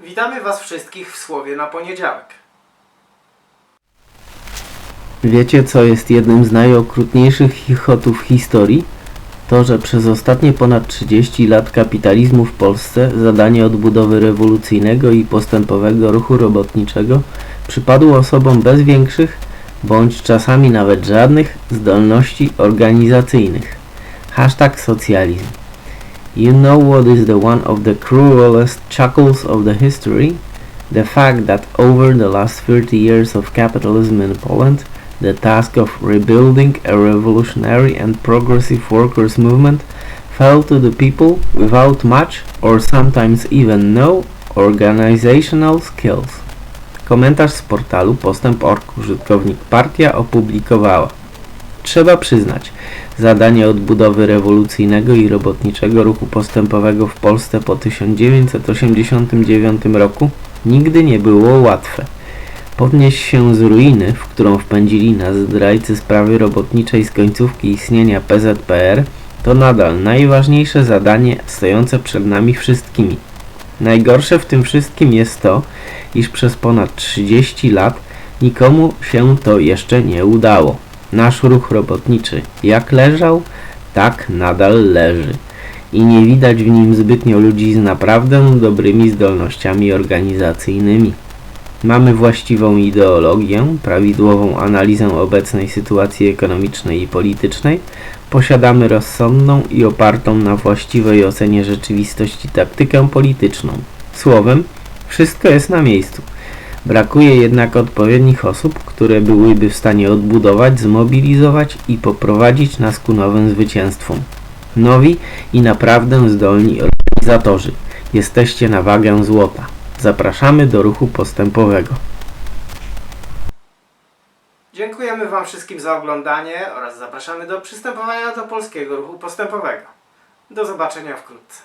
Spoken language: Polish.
Witamy Was wszystkich w Słowie na poniedziałek. Wiecie, co jest jednym z najokrutniejszych chichotów historii? To, że przez ostatnie ponad 30 lat kapitalizmu w Polsce zadanie odbudowy rewolucyjnego i postępowego ruchu robotniczego przypadło osobom bez większych, bądź czasami nawet żadnych, zdolności organizacyjnych. Hashtag socjalizm. You know what is the one of the cruelest chuckles of the history? The fact that over the last 30 years of capitalism in Poland, the task of rebuilding a revolutionary and progressive workers' movement fell to the people without much or sometimes even no organizational skills. Komentarz z portalu Postęp.org użytkownik Partia opublikowała. Trzeba przyznać, zadanie odbudowy rewolucyjnego i robotniczego ruchu postępowego w Polsce po 1989 roku nigdy nie było łatwe. Podnieść się z ruiny, w którą wpędzili nas zdrajcy sprawy robotniczej z końcówki istnienia PZPR, to nadal najważniejsze zadanie stojące przed nami wszystkimi. Najgorsze w tym wszystkim jest to, iż przez ponad 30 lat nikomu się to jeszcze nie udało. Nasz ruch robotniczy jak leżał, tak nadal leży. I nie widać w nim zbytnio ludzi z naprawdę dobrymi zdolnościami organizacyjnymi. Mamy właściwą ideologię, prawidłową analizę obecnej sytuacji ekonomicznej i politycznej, posiadamy rozsądną i opartą na właściwej ocenie rzeczywistości taktykę polityczną. Słowem, wszystko jest na miejscu. Brakuje jednak odpowiednich osób, które byłyby w stanie odbudować, zmobilizować i poprowadzić nas ku nowym zwycięstwom. Nowi i naprawdę zdolni organizatorzy. Jesteście na wagę złota. Zapraszamy do ruchu postępowego. Dziękujemy Wam wszystkim za oglądanie oraz zapraszamy do przystępowania do polskiego ruchu postępowego. Do zobaczenia wkrótce.